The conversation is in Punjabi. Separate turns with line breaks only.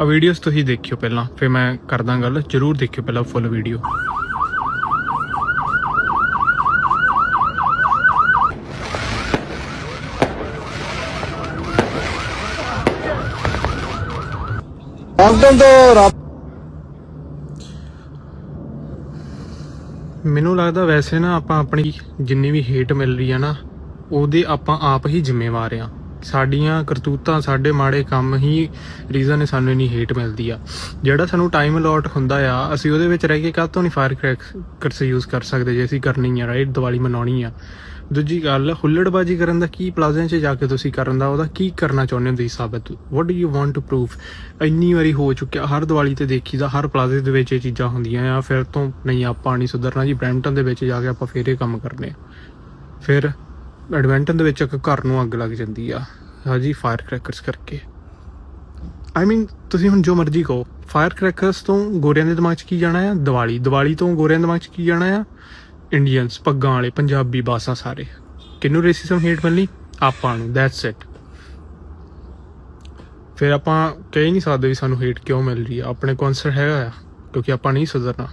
ਆ ਵੀਡੀਓਜ਼ ਤੁਸੀਂ ਦੇਖਿਓ ਪਹਿਲਾਂ ਫਿਰ ਮੈਂ ਕਰਦਾ ਗੱਲ ਜਰੂਰ ਦੇਖਿਓ ਪਹਿਲਾਂ ਫੁੱਲ ਵੀਡੀਓ ਮੈਨੂੰ ਲੱਗਦਾ ਵੈਸੇ ਨਾ ਆਪਾਂ ਆਪਣੀ ਜਿੰਨੀ ਵੀ ਹੇਟ ਮਿਲ ਰਹੀ ਆ ਨਾ ਉਹਦੇ ਆਪਾਂ ਆਪ ਹੀ ਜ਼ਿੰਮੇਵਾਰ ਆ। ਸਾਡੀਆਂ ਕਰਤੂਤਾਂ, ਸਾਡੇ ਮਾੜੇ ਕੰਮ ਹੀ ਰੀਜ਼ਨ ਹੈ ਸਾਨੂੰ ਨਹੀਂ ਹੇਟ ਮਿਲਦੀ ਆ। ਜਿਹੜਾ ਸਾਨੂੰ ਟਾਈਮ ਅਲੋਟ ਹੁੰਦਾ ਆ, ਅਸੀਂ ਉਹਦੇ ਵਿੱਚ ਰਹਿ ਕੇ ਕਾਹਤੋਂ ਨਹੀਂ ਫਾਇਰ ਕਰੈਕਰਸ ਯੂਜ਼ ਕਰ ਸਕਦੇ ਜੇ ਅਸੀਂ ਕਰਨੀ ਆ ਰਾਈਟ ਦੀਵਾਲੀ ਮਨਾਉਣੀ ਆ। ਦੂਜੀ ਗੱਲ, ਹੁੱਲੜਬਾਜੀ ਕਰਨ ਦਾ ਕੀ ਪਲਾਜ਼ਿਆਂ 'ਚ ਜਾ ਕੇ ਤੁਸੀਂ ਕਰਨ ਦਾ, ਉਹਦਾ ਕੀ ਕਰਨਾ ਚਾਹੁੰਦੇ ਹੋ ਤੁਸੀਂ ਸਾਬਤ? What do you want to proof ਇੰਨੀ ਵਾਰੀ ਹੋ ਚੁੱਕਿਆ, ਹਰ ਦੀਵਾਲੀ ਤੇ ਦੇਖੀਦਾ ਹਰ ਪਲਾਜ਼ੇ ਦੇ ਵਿੱਚ ਇਹ ਚੀਜ਼ਾਂ ਹੁੰਦੀਆਂ ਆ, ਫਿਰ ਤੋਂ ਨਹੀਂ, ਆਪਾਂ ਨਹੀਂ ਸੁਧਰਨਾ ਜੀ, ਬ੍ਰੈਂਟਨ ਦੇ ਵਿੱਚ ਜਾ ਕੇ ਆਪਾਂ ਫੇਰ ਇਹ ਕੰਮ ਕਰਨੇ ਆ। ਫਿਰ ਐਡਵੈਂਟਨ ਦੇ ਵਿੱਚ ਇੱਕ ਘਰ ਨੂੰ ਅੱਗ ਲੱਗ ਜਾਂਦੀ ਆ। ਹਾਂਜੀ ਫਾਇਰ ਕ੍ਰੈਕਰਸ ਕਰਕੇ। ਆਈ ਮੀਨ ਤੁਸੀਂ ਹੁਣ ਜੋ ਮਰਜ਼ੀ ਕਹੋ। ਫਾਇਰ ਕ੍ਰੈਕਰਸ ਤੋਂ ਗੋਰਿਆਂ ਦੇ ਦਿਮਾਗ 'ਚ ਕੀ ਜਾਣਾ ਆ? ਦੀਵਾਲੀ। ਦੀਵਾਲੀ ਤੋਂ ਗੋਰਿਆਂ ਦੇ ਦਿਮਾਗ 'ਚ ਕੀ ਜਾਣਾ ਆ? ਇੰਡੀਅਨਸ ਪੱਗਾਂ ਵਾਲੇ, ਪੰਜਾਬੀ ਬਾਸਾਂ ਸਾਰੇ। ਕਿਹਨੂੰ ਰੇਸਿਜ਼ਮ ਹੇਟ ਮਿਲਣੀ? ਆਪਾਂ ਨੂੰ। ਦੈਟਸ ਇਟ ਫਿਰ ਆਪਾਂ ਕਹਿ ਨਹੀਂ ਸਕਦੇ ਵੀ ਸਾਨੂੰ ਹੇਟ ਕਿਉਂ ਮਿਲ ਰਹੀ ਆ। ਆਪਣੇ ਕੌਨਸਰ ਹੈਗਾ ਆ? ਕਿਉਂਕਿ ਆਪਾਂ ਨਹੀਂ ਸੁਧਰਨਾ।